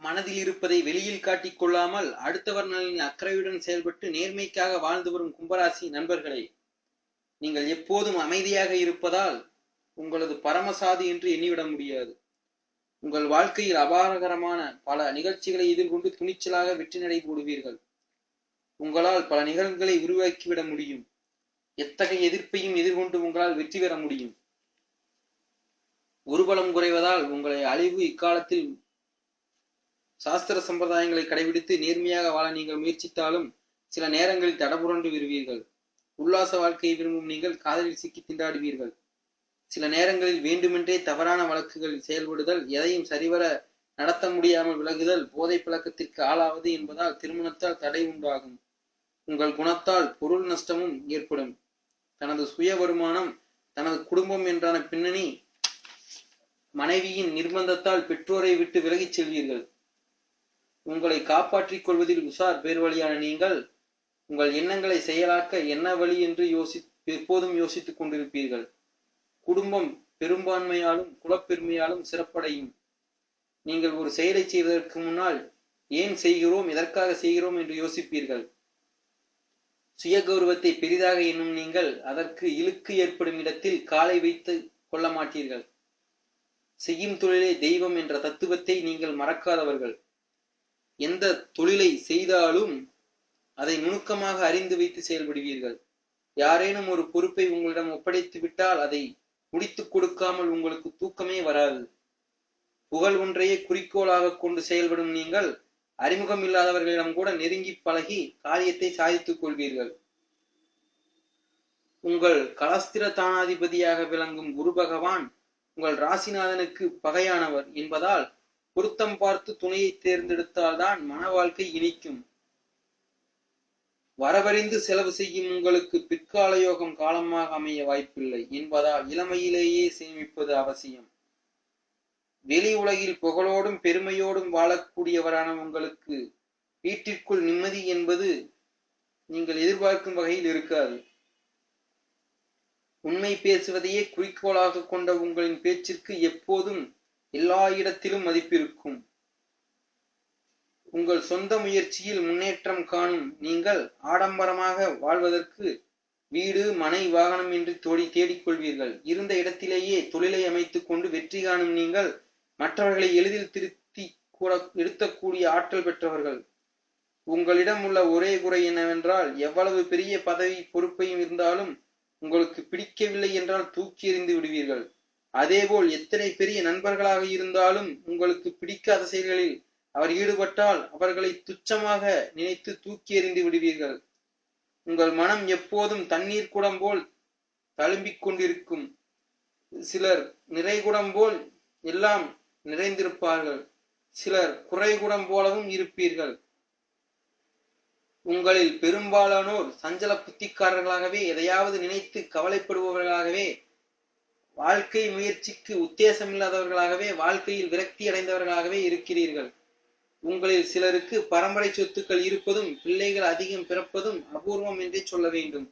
மனதில் இருப்பதை வெளியில் காட்டிக் கொள்ளாமல் அடுத்தவர் நலனில் அக்கறையுடன் செயல்பட்டு நேர்மைக்காக வாழ்ந்து வரும் கும்பராசி நண்பர்களே நீங்கள் எப்போதும் அமைதியாக இருப்பதால் உங்களது பரமசாதி என்று எண்ணிவிட முடியாது. உங்கள் வாழ்க்கையில் அபாரகரமான பல நிகழ்ச்சிகளை எதிர்கொண்டு துணிச்சலாக வெற்றி நடை போடுவீர்கள். உங்களால் பல நிகழ்வுகளை உருவாக்கிவிட முடியும். எத்தகைய எதிர்ப்பையும் எதிர்கொண்டு உங்களால் வெற்றி பெற முடியும். ஒருபலம் குறைவதால் உங்களை அழிவு இக்காலத்தில் சாஸ்திர சம்பிரதாயங்களை கடைபிடித்து நேர்மையாக வாழ நீங்கள் முயற்சித்தாலும் சில நேரங்களில் தடபுரண்டு விடுவீர்கள். உல்லாச வாழ்க்கையை விரும்பும் நீங்கள் காதலில் சிக்கி திண்டாடுவீர்கள். சில நேரங்களில் வேண்டுமென்றே தவறான வழக்குகளில் செயல்படுதல் எதையும் சரிவர நடத்த முடியாமல் விலகுதல் போதை பழக்கத்திற்கு ஆளாவது என்பதால் திருமணத்தால் தடை உண்டாகும். உங்கள் குணத்தால் பொருள் நஷ்டமும் ஏற்படும். தனது சுய வருமானம் தனது குடும்பம் என்றான பின்னணி மனைவியின் நிர்பந்தத்தால் பெற்றோரை விட்டு விலகிச் செல்வீர்கள். உங்களை காப்பாற்றிக் கொள்வதில் உஷார் பேர்வழியான நீங்கள் உங்கள் எண்ணங்களை செயலாக்க என்ன வழி என்று யோசி எப்போதும் யோசித்துக் கொண்டிருப்பீர்கள். குடும்பம் பெரும்பான்மையாலும் குலப்பெருமையாலும் சிறப்படையும். நீங்கள் ஒரு செயலை செய்வதற்கு முன்னால் ஏன் செய்கிறோம் எதற்காக செய்கிறோம் என்று யோசிப்பீர்கள். சுய கௌரவத்தை பெரிதாக எண்ணும் நீங்கள் அதற்கு இழுக்கு ஏற்படும் இடத்தில் காலை வைத்து கொள்ள மாட்டீர்கள். செய்யும் தொழிலே தெய்வம் என்ற தத்துவத்தை நீங்கள் மறக்காதவர்கள். எந்த தொழிலை செய்தாலும் அதை நுணுக்கமாக அறிந்து வைத்து செயல்படுவீர்கள். யாரேனும் ஒரு பொறுப்பை உங்களிடம் ஒப்படைத்து விட்டால் அதை முடித்துக் கொடுக்காமல் உங்களுக்கு தூக்கமே வராது. புகழ் ஒன்றையே குறிக்கோளாக கொண்டு செயல்படும் நீங்கள் அறிமுகம் இல்லாதவர்களிடம் கூட நெருங்கி பழகி காரியத்தை சாதித்துக் கொள்வீர்கள். உங்கள் கலஸ்திர தானாதிபதியாக விளங்கும் குரு பகவான் உங்கள் ராசிநாதனுக்கு பகையானவர் என்பதால் பொருத்தம் பார்த்து துணையை தேர்ந்தெடுத்தால்தான் மன வாழ்க்கை இனிக்கும். வரவறிந்து செலவு செய்யும் உங்களுக்கு பிற்கால யோகம் காலமாக அமைய வாய்ப்பில்லை என்பதால் இளமையிலேயே சேமிப்பது அவசியம். வெளி உலகில் புகழோடும் பெருமையோடும் வாழக்கூடியவரான உங்களுக்கு வீட்டிற்குள் நிம்மதி என்பது நீங்கள் எதிர்பார்க்கும் வகையில் இருக்காது. உண்மை பேசுவதையே குறிக்கோளாக கொண்ட உங்களின் பேச்சிற்கு எப்போதும் எல்லா இடத்திலும் மதிப்பிருக்கும். உங்கள் சொந்த முயற்சியில் முன்னேற்றம் காணும். நீங்கள் ஆடம்பரமாக வாழ்வதற்கு வீடு மனை வாகனம் என்று தோடி தேடிக்கொள்வீர்கள். இருந்த இடத்திலேயே தொழிலை அமைத்துக் கொண்டு வெற்றி காணும் நீங்கள் மற்றவர்களை எளிதில் திருத்தி கூட நிறுத்தக்கூடிய ஆற்றல் பெற்றவர்கள். உங்களிடம் உள்ள ஒரே குறை என்னவென்றால் எவ்வளவு பெரிய பதவி பொறுப்பையும் இருந்தாலும் உங்களுக்கு பிடிக்கவில்லை என்றால் தூக்கி எறிந்து விடுவீர்கள். அதேபோல் எத்தனை பெரிய நண்பர்களாக இருந்தாலும் உங்களுக்கு பிடிக்காத செயல்களில் அவர் ஈடுபட்டால் அவர்களை துச்சமாக நினைத்து தூக்கி எறிந்து விடுவீர்கள். உங்கள் மனம் எப்போதும் தண்ணீர் குடம் போல் தழும்பிக் கொண்டிருக்கும். சிலர் நிறைகுடம் போல் எல்லாம் நிறைந்திருப்பார்கள். சிலர் குறைகுடம் போலவும் இருப்பீர்கள். உங்களில் பெரும்பாலானோர் சஞ்சல புத்திக்காரர்களாகவே எதையாவது நினைத்து கவலைப்படுபவர்களாகவே வாழ்க்கை முயற்சிக்கு உத்தேசமில்லாதவர்களாகவே வாழ்க்கையில் விரக்தி அடைந்தவர்களாகவே இருக்கிறீர்கள். உங்களில் சிலருக்கு பரம்பரை சொத்துக்கள் இருப்பதும் பிள்ளைகள் அதிகம் பிறப்பதும் அபூர்வம் என்றே சொல்ல வேண்டும்.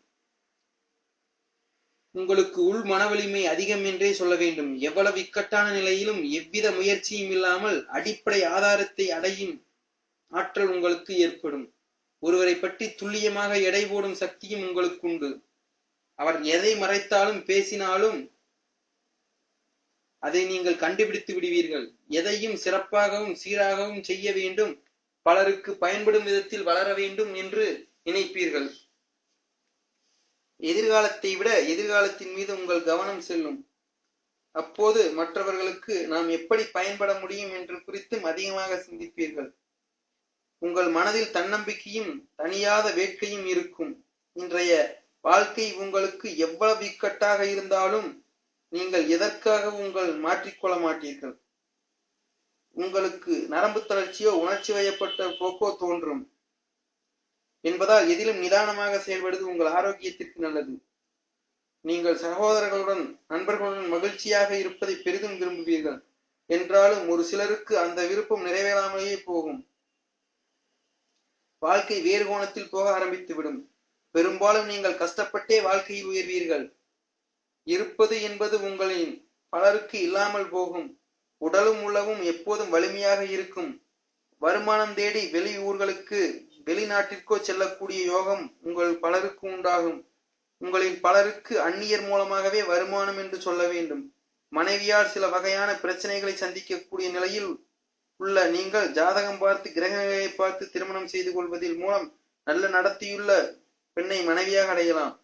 உங்களுக்கு உள் மனவலிமை அதிகம் என்றே சொல்ல வேண்டும். எவ்வளவு இக்கட்டான நிலையிலும் எவ்வித முயற்சியும் இல்லாமல் அடிப்படை ஆதாரத்தை அடையும் ஆற்றல் உங்களுக்கு ஏற்படும். ஒருவரை பற்றி துல்லியமாக எடை போடும் சக்தியும் உங்களுக்கு உண்டு அவர் எதை மறைத்தாலும் பேசினாலும் அதை நீங்கள் கண்டுபிடித்து விடுவீர்கள். எதையும் சிறப்பாகவும் சீராகவும் செய்ய வேண்டும். பலருக்கு பயன்படும் விதத்தில் வளர வேண்டும் என்று நினைப்பீர்கள். எதிர்காலத்தை விட எதிர்காலத்தின் மீது உங்கள் கவனம் செல்லும். அப்போது மற்றவர்களுக்கு நாம் எப்படி பயன்பட முடியும் என்று குறித்தும் அதிகமாக சிந்திப்பீர்கள். உங்கள் மனதில் தன்னம்பிக்கையும் தனியாத வேட்கையும் இருக்கும். இன்றைய வாழ்க்கை உங்களுக்கு எவ்வளவு இக்கட்டாக இருந்தாலும் நீங்கள் எதற்காக உங்கள் மாற்றிக்கொள்ள மாட்டீர்கள்? உங்களுக்கு நரம்பு தளர்ச்சியோ உணர்ச்சி வயப்பட்ட போக்கோ தோன்றும். என்பதால் எதிலும் நிதானமாக செயல்படுவது உங்கள் ஆரோக்கியத்திற்கு நல்லது. நீங்கள் சகோதரர்களுடன் நண்பர்களுடன் மகிழ்ச்சியாக இருப்பதை பெரிதும் விரும்புவீர்கள். என்றாலும் ஒரு சிலருக்கு அந்த விருப்பம் நிறைவேறாமலேயே போகும். வாழ்க்கை வேறு கோணத்தில் போக ஆரம்பித்துவிடும். பெரும்பாலும் நீங்கள் கஷ்டப்பட்டே வாழ்க்கையை உயர்வீர்கள். இருப்பது என்பது உங்களின் பலருக்கு இல்லாமல் போகும். உடலும் உள்ளவும் எப்போதும் வலிமையாக இருக்கும். வருமானம் தேடி வெளி ஊர்களுக்கு வெளிநாட்டிற்கோ செல்லக்கூடிய யோகம் உங்கள் பலருக்கு உண்டாகும். உங்களில் பலருக்கு அந்நியர் மூலமாகவே வருமானம் என்று சொல்ல வேண்டும். மனைவியால் சில வகையான பிரச்சனைகளை சந்திக்கக்கூடிய நிலையில் உள்ள நீங்கள் ஜாதகம் பார்த்து கிரகங்களை பார்த்து திருமணம் செய்து கொள்வதில் மூலம் நல்ல நடத்தியுள்ள பெண்ணை மனைவியாக அடையலாம்.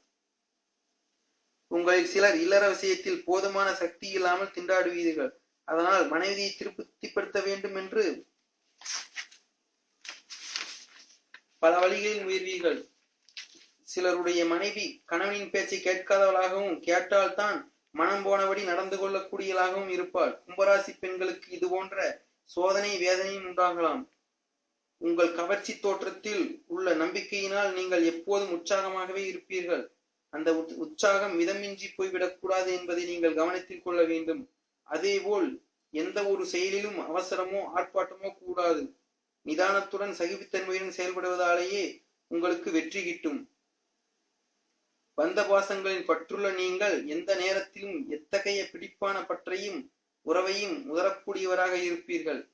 உங்களில் சிலர் இல்லற விஷயத்தில் போதுமான சக்தி இல்லாமல் திண்டாடுவீர்கள். அதனால் மனைவியை திருப்திப்படுத்த வேண்டும் என்று பல வழிகளில் முயல்வீர்கள். சிலருடைய மனைவி கணவனின் பேச்சை கேட்காதவளாகவும் கேட்டால்தான் மனம் போனபடி நடந்து கொள்ளக்கூடியவளாகவும் இருப்பாள். கும்பராசி பெண்களுக்கு இது போன்ற சோதனை வேதனையும் உண்டாகலாம். உங்கள் கவர்ச்சி தோற்றத்தில் உள்ள நம்பிக்கையினால் நீங்கள் எப்போதும் உற்சாகமாகவே இருப்பீர்கள். அந்த உத்- உற்சாகம் மிதமின்றி போய்விடக்கூடாது என்பதை நீங்கள் கவனத்தில் கொள்ள வேண்டும். அதேபோல் எந்த ஒரு செயலிலும் அவசரமோ ஆர்ப்பாட்டமோ கூடாது. நிதானத்துடன் சகிப்புத்தன்மையுடன் செயல்படுவதாலேயே உங்களுக்கு வெற்றி கிட்டும். பந்த பாசங்களின் பற்றுள்ள நீங்கள் எந்த நேரத்திலும் எத்தகைய பிடிப்பான பற்றையும் உறவையும் உதரக்கூடியவராக இருப்பீர்கள்.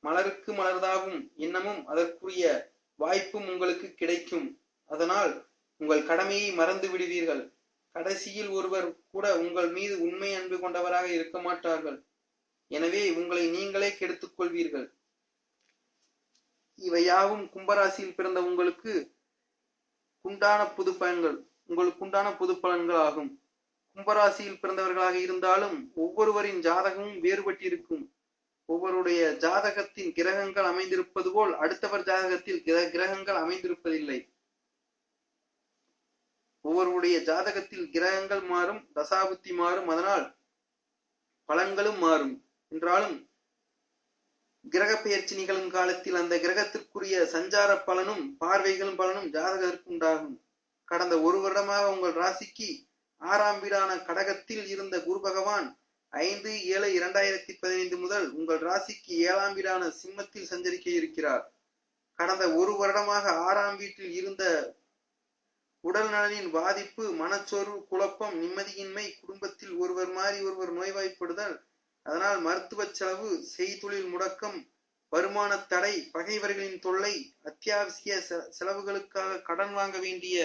மலருக்கு மலர்தாகும் எண்ணமும் அதற்குரிய வாய்ப்பும் உங்களுக்கு கிடைக்கும். அதனால் உங்கள் கடமையை மறந்து விடுவீர்கள். கடைசியில் ஒருவர் கூட உங்கள் மீது உண்மை அன்பு கொண்டவராக இருக்க மாட்டார்கள். எனவே உங்களை நீங்களே கெடுத்துக் கொள்வீர்கள். இவையாவும் கும்பராசியில் பிறந்த உங்களுக்கு உண்டான புது பயன்கள் உங்களுக்கு உண்டான புது பலன்கள் ஆகும். கும்பராசியில் பிறந்தவர்களாக இருந்தாலும் ஒவ்வொருவரின் ஜாதகமும் வேறுபட்டிருக்கும். ஒவ்வொருடைய ஜாதகத்தின் கிரகங்கள் அமைந்திருப்பது போல் அடுத்தவர் ஜாதகத்தில் கிர- கிரகங்கள் அமைந்திருப்பதில்லை. ஒவ்வொருடைய ஜாதகத்தில் கிரகங்கள் மாறும் தசாபுத்தி மாறும் அதனால் பலன்களும் மாறும். என்றாலும் கிரக பெயர்ச்சி நிகழும் காலத்தில் அந்த கிரகத்திற்குரிய சஞ்சார பலனும் பார்வைகளும் பலனும் ஜாதகத்திற்கு உண்டாகும். கடந்த ஒரு வருடமாக உங்கள் ராசிக்கு ஆறாம் வீடான கடகத்தில் இருந்த குரு பகவான் ஐந்து ஏழு இரண்டாயிரத்தி பதினைந்து முதல் உங்கள் ராசிக்கு ஏழாம் வீடான சிம்மத்தில் சஞ்சரிக்க இருக்கிறார். கடந்த ஒரு வருடமாக ஆறாம் வீட்டில் இருந்த உடல் நலனின் பாதிப்பு மனச்சோர்வு குழப்பம் நிம்மதியின்மை குடும்பத்தில் ஒருவர் மாறி ஒருவர் நோய்வாய்ப்படுதல் அதனால் மருத்துவ செலவு செய்தொழில் முடக்கம் வருமான தடை பகைவர்களின் தொல்லை அத்தியாவசிய செ- செலவுகளுக்காக கடன் வாங்க வேண்டிய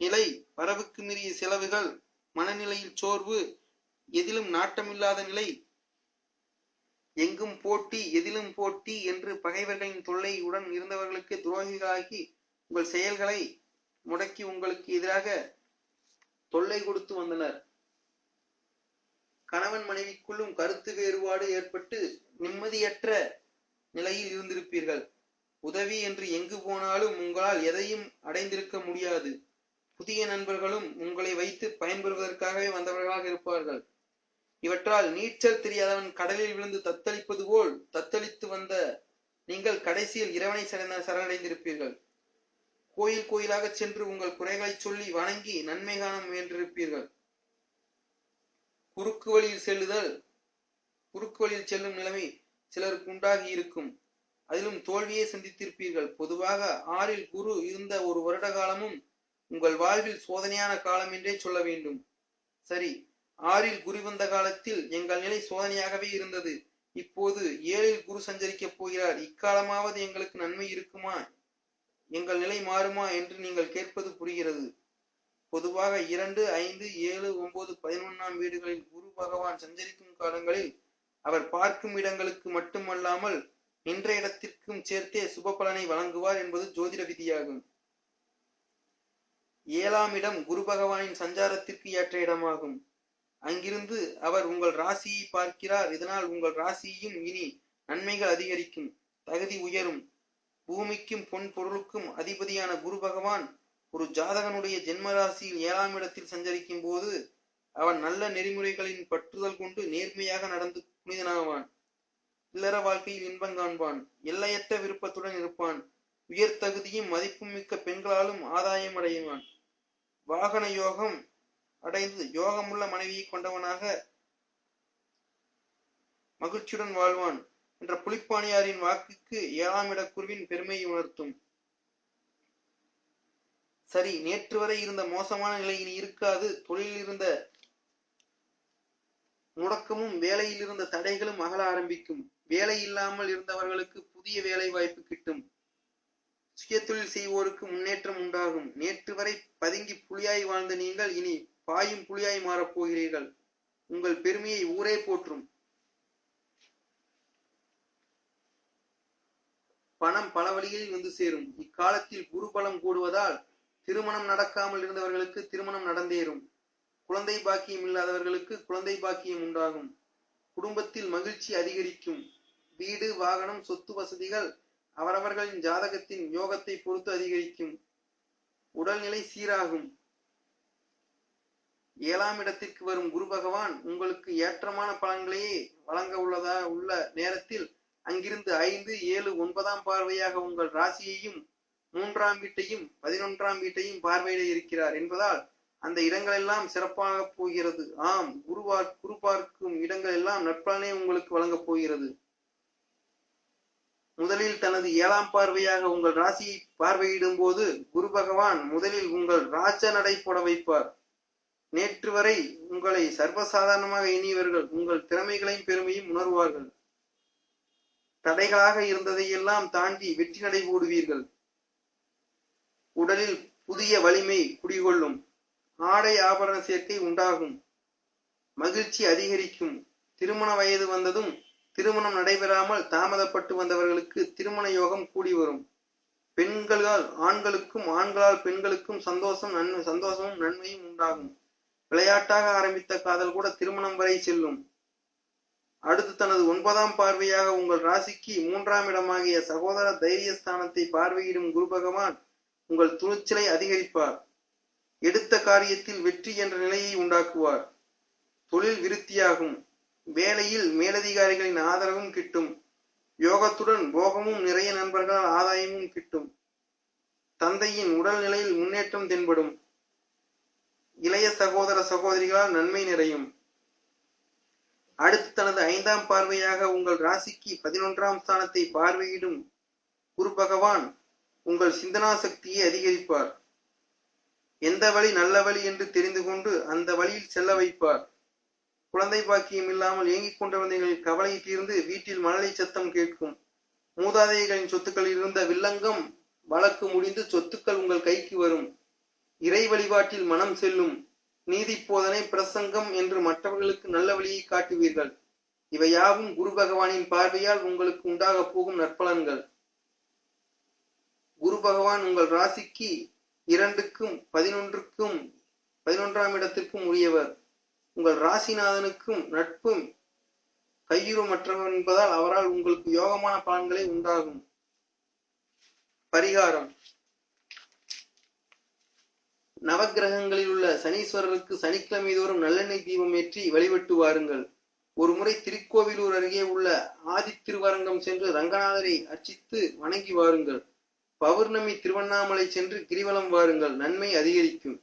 நிலை வரவுக்கு மீறிய செலவுகள் மனநிலையில் சோர்வு எதிலும் நாட்டமில்லாத நிலை எங்கும் போட்டி எதிலும் போட்டி என்று பகைவர்களின் தொல்லை உடன் இருந்தவர்களுக்கு துரோகிகளாகி உங்கள் செயல்களை முடக்கி உங்களுக்கு எதிராக தொல்லை கொடுத்து வந்தனர். கணவன் மனைவிக்குள்ளும் கருத்து வேறுபாடு ஏற்பட்டு நிம்மதியற்ற நிலையில் இருந்திருப்பீர்கள். உதவி என்று எங்கு போனாலும் உங்களால் எதையும் அடைந்திருக்க முடியாது. புதிய நண்பர்களும் உங்களை வைத்து பயன்பெறுவதற்காகவே வந்தவர்களாக இருப்பார்கள். இவற்றால் நீச்சல் தெரியாதவன் கடலில் விழுந்து தத்தளிப்பது போல் தத்தளித்து வந்த நீங்கள் கடைசியில் இறைவனை சரண சரணடைந்திருப்பீர்கள். கோயில் கோயிலாக சென்று உங்கள் குறைகளை சொல்லி வணங்கி நன்மை காண முயன்றிருப்பீர்கள். குறுக்கு வழியில் செல்லுதல் குறுக்கு வழியில் செல்லும் நிலைமை சிலருக்கு உண்டாகி இருக்கும். அதிலும் தோல்வியை சந்தித்திருப்பீர்கள். பொதுவாக ஆறில் குரு இருந்த ஒரு வருட காலமும் உங்கள் வாழ்வில் சோதனையான காலம் என்றே சொல்ல வேண்டும். சரி ஆறில் குரு வந்த காலத்தில் எங்கள் நிலை சோதனையாகவே இருந்தது. இப்போது ஏழில் குரு சஞ்சரிக்கப் போகிறார். இக்காலமாவது எங்களுக்கு நன்மை இருக்குமா எங்கள் நிலை மாறுமா என்று நீங்கள் கேட்பது புரிகிறது. பொதுவாக இரண்டு ஐந்து ஏழு ஒன்பது பதினொன்னாம் வீடுகளில் குரு பகவான் சஞ்சரிக்கும் காலங்களில் அவர் பார்க்கும் இடங்களுக்கு மட்டுமல்லாமல் நின்ற இடத்திற்கும் சேர்த்தே சுப பலனை வழங்குவார் என்பது ஜோதிட விதியாகும். ஏழாம் இடம் குரு பகவானின் சஞ்சாரத்திற்கு ஏற்ற இடமாகும். அங்கிருந்து அவர் உங்கள் ராசியை பார்க்கிறார். இதனால் உங்கள் ராசியும் இனி நன்மைகள் அதிகரிக்கும். தகுதி உயரும். பூமிக்கும் பொன் பொருளுக்கும் அதிபதியான குரு பகவான் ஒரு ஜாதகனுடைய ஜென்மராசியில் ஏழாம் இடத்தில் சஞ்சரிக்கும் போது அவன் நல்ல நெறிமுறைகளின் பற்றுதல் கொண்டு நேர்மையாக நடந்து புனிதனாவான். இல்லற வாழ்க்கையில் இன்பம் காண்பான். எல்லையற்ற விருப்பத்துடன் இருப்பான். உயர் தகுதியும் மதிப்பும் மிக்க பெண்களாலும் ஆதாயம் அடைவான். வாகன யோகம் அடைந்து யோகமுள்ள மனைவியை கொண்டவனாக மகிழ்ச்சியுடன் வாழ்வான். என்ற புலிப்பாணியாரின் வாக்குக்கு ஏழாம் இடக்குருவின் பெருமையை உணர்த்தும். சரி நேற்று வரை இருந்த மோசமான நிலை இனி இருக்காது. தொழிலில் இருந்த முடக்கமும் வேலையில் இருந்த தடைகளும் அகல ஆரம்பிக்கும். வேலை இல்லாமல் இருந்தவர்களுக்கு புதிய வேலை வாய்ப்பு கிட்டும். சுயத்தொழில் செய்வோருக்கு முன்னேற்றம் உண்டாகும். நேற்று வரை பதுங்கி புலியாய் வாழ்ந்த நீங்கள் இனி பாயும் புலியாய் மாறப் போகிறீர்கள். உங்கள் பெருமையை ஊரே போற்றும். பணம் பல வழிகளில் வந்து சேரும். இக்காலத்தில் குரு பலம் கூடுவதால் திருமணம் நடக்காமல் இருந்தவர்களுக்கு திருமணம் நடந்தேறும். குழந்தை பாக்கியம் இல்லாதவர்களுக்கு குழந்தை பாக்கியம் உண்டாகும். குடும்பத்தில் மகிழ்ச்சி அதிகரிக்கும். வீடு வாகனம் சொத்து வசதிகள் அவரவர்களின் ஜாதகத்தின் யோகத்தை பொறுத்து அதிகரிக்கும். உடல்நிலை சீராகும். ஏழாம் இடத்திற்கு வரும் குரு பகவான் உங்களுக்கு ஏற்றமான பலன்களையே வழங்க உள்ளதா உள்ள நேரத்தில் அங்கிருந்து ஐந்து ஏழு ஒன்பதாம் பார்வையாக உங்கள் ராசியையும் மூன்றாம் வீட்டையும் பதினொன்றாம் வீட்டையும் பார்வையிட இருக்கிறார். என்பதால் அந்த இடங்களெல்லாம் சிறப்பாக போகிறது. ஆம் குருவார் குரு பார்க்கும் இடங்கள் எல்லாம் நற்பலனே உங்களுக்கு வழங்கப் போகிறது. முதலில் தனது ஏழாம் பார்வையாக உங்கள் ராசியை பார்வையிடும் போது குரு பகவான் முதலில் உங்கள் ராஜ நடை போட வைப்பார். நேற்று வரை உங்களை சர்வசாதாரணமாக எண்ணியவர்கள் உங்கள் திறமைகளையும் பெருமையும் உணர்வார்கள். தடைகளாக இருந்ததையெல்லாம் தாண்டி வெற்றி நடை உடலில் புதிய வலிமை குடிகொள்ளும். ஆடை ஆபரண சேர்க்கை உண்டாகும். மகிழ்ச்சி அதிகரிக்கும். திருமண வயது வந்ததும் திருமணம் நடைபெறாமல் தாமதப்பட்டு வந்தவர்களுக்கு திருமண யோகம் கூடி வரும். பெண்களால் ஆண்களுக்கும் ஆண்களால் பெண்களுக்கும் சந்தோஷம் நன்மை சந்தோஷமும் நன்மையும் உண்டாகும். விளையாட்டாக ஆரம்பித்த காதல் கூட திருமணம் வரை செல்லும். அடுத்து தனது ஒன்பதாம் பார்வையாக உங்கள் ராசிக்கு மூன்றாம் இடமாகிய சகோதர தைரியஸ்தானத்தை பார்வையிடும் குரு பகவான் உங்கள் துணிச்சலை அதிகரிப்பார். எடுத்த காரியத்தில் வெற்றி என்ற நிலையை உண்டாக்குவார். தொழில் விருத்தியாகும். வேலையில் மேலதிகாரிகளின் ஆதரவும் கிட்டும். யோகத்துடன் போகமும் நிறைய நண்பர்களால் ஆதாயமும் கிட்டும். தந்தையின் உடல்நிலையில் முன்னேற்றம் தென்படும். இளைய சகோதர சகோதரிகளால் நன்மை நிறையும். அடுத்து தனது ஐந்தாம் பார்வையாக உங்கள் ராசிக்கு பதினொன்றாம் ஸ்தானத்தை பார்வையிடும் குரு பகவான் உங்கள் சிந்தனா சக்தியை அதிகரிப்பார். எந்த வழி நல்ல வழி என்று தெரிந்து கொண்டு அந்த வழியில் செல்ல வைப்பார். குழந்தை பாக்கியம் இல்லாமல் ஏங்கிக் கொண்டவர்களின் கவலை தீர்ந்து வீட்டில் மழலை சத்தம் கேட்கும். மூதாதையர்களின் சொத்துக்களில் இருந்த வில்லங்கம் வழக்கு முடிந்து சொத்துக்கள் உங்கள் கைக்கு வரும். இறை வழிபாட்டில் மனம் செல்லும். நீதிப் போதனை பிரசங்கம் என்று மற்றவர்களுக்கு நல்ல வழியை காட்டுவீர்கள். இவையாவும் குரு பகவானின் பார்வையால் உங்களுக்கு உண்டாக போகும் நற்பலன்கள். குரு பகவான் உங்கள் ராசிக்கு இரண்டுக்கும் பதினொன்றுக்கும் பதினொன்றாம் இடத்திற்கும் உரியவர். உங்கள் ராசிநாதனுக்கும் நட்பும் கையுறமற்றவர் என்பதால் அவரால் உங்களுக்கு யோகமான பலன்களை உண்டாகும். பரிகாரம். நவக்கிரகங்களில் உள்ள சனீஸ்வரருக்கு சனிக்கிழமை தோறும் நல்லெண்ணெய் தீபம் ஏற்றி வழிபட்டு வாருங்கள். ஒரு முறை திருக்கோவிலூர் அருகே உள்ள ஆதி திருவரங்கம் சென்று ரங்கநாதரை அர்ச்சித்து வணங்கி வாருங்கள். பௌர்ணமி திருவண்ணாமலை சென்று கிரிவலம் வாருங்கள். நன்மை அதிகரிக்கும்.